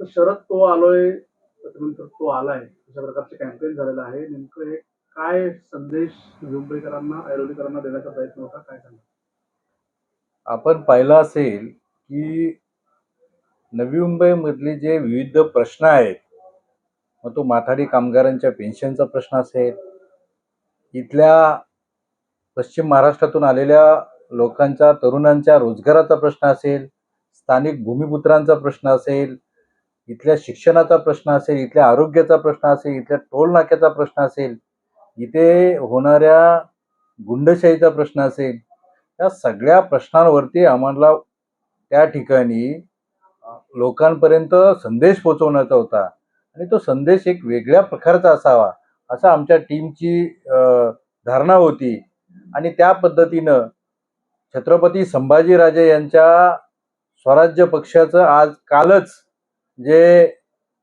तर शरद तो आलोय त्याच्यानंतर तो आलाय. अशा प्रकारचे कॅम्पेन झालेलं आहे. नेमकं हे काय संदेश मुंबईकरांना ऐरोलीकरांना देण्याचा प्रयत्न होता? काय सांगा आपण पाहिलं असेल की नवी मुंबईमधले जे विविध प्रश्न आहेत मग तो माथाडी कामगारांच्या पेन्शनचा प्रश्न असेल. इथल्या पश्चिम महाराष्ट्रातून आलेल्या लोकांच्या तरुणांच्या रोजगाराचा प्रश्न असेल. स्थानिक भूमिपुत्रांचा प्रश्न असेल. इथल्या शिक्षणाचा प्रश्न असेल इथल्या आरोग्याचा प्रश्न असेल इथल्या टोल नाक्याचा प्रश्न असेल इथे होणाऱ्या गुंडशाहीचा प्रश्न असेल या सगळ्या प्रश्नांवरती आम्हाला त्या ठिकाणी लोकांपर्यंत संदेश पोचवण्याचा होता. आणि तो संदेश एक वेगळ्या प्रकारचा असावा असा आमच्या टीमची धारणा होती. आणि त्या पद्धतीनं छत्रपती संभाजीराजे यांच्या स्वराज्य पक्षाचं आज कालच जे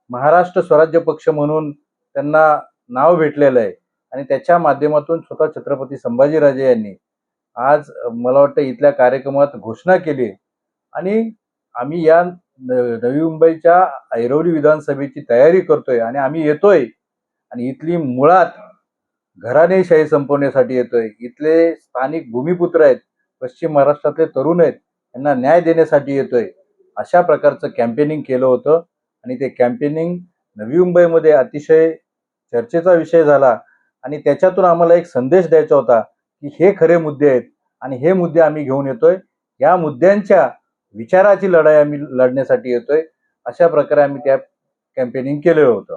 महाराष्ट्र स्वराज्य पक्ष म्हणून त्यांना नाव भेटलेलं आहे. आणि त्याच्या माध्यमातून स्वतः छत्रपती संभाजीराजे यांनी आज मला वाटतं इथल्या कार्यक्रमात घोषणा केली आणि आम्ही या न- नवी मुंबईच्या ऐरोली विधानसभेची तयारी करतोय आणि आम्ही येतोय. आणि इथली मुळात घराणेशाही संपवण्यासाठी येतोय. इथले स्थानिक भूमिपुत्र आहेत पश्चिम महाराष्ट्रातले तरुण आहेत यांना न्याय देण्यासाठी येतोय. अशा प्रकारचं कॅम्पेनिंग केलं होतं. आणि ते कॅम्पेनिंग नवी मुंबईमध्ये अतिशय चर्चेचा विषय झाला. आणि त्याच्यातून आम्हाला एक संदेश द्यायचा होता की हे खरे मुद्दे आहेत आणि हे मुद्दे आम्ही घेऊन येतोय. या मुद्द्यांच्या विचाराची लढाई आम्ही लढण्यासाठी येतोय. अशा प्रकारे आम्ही त्या कॅम्पेनिंग केलेलं होतं.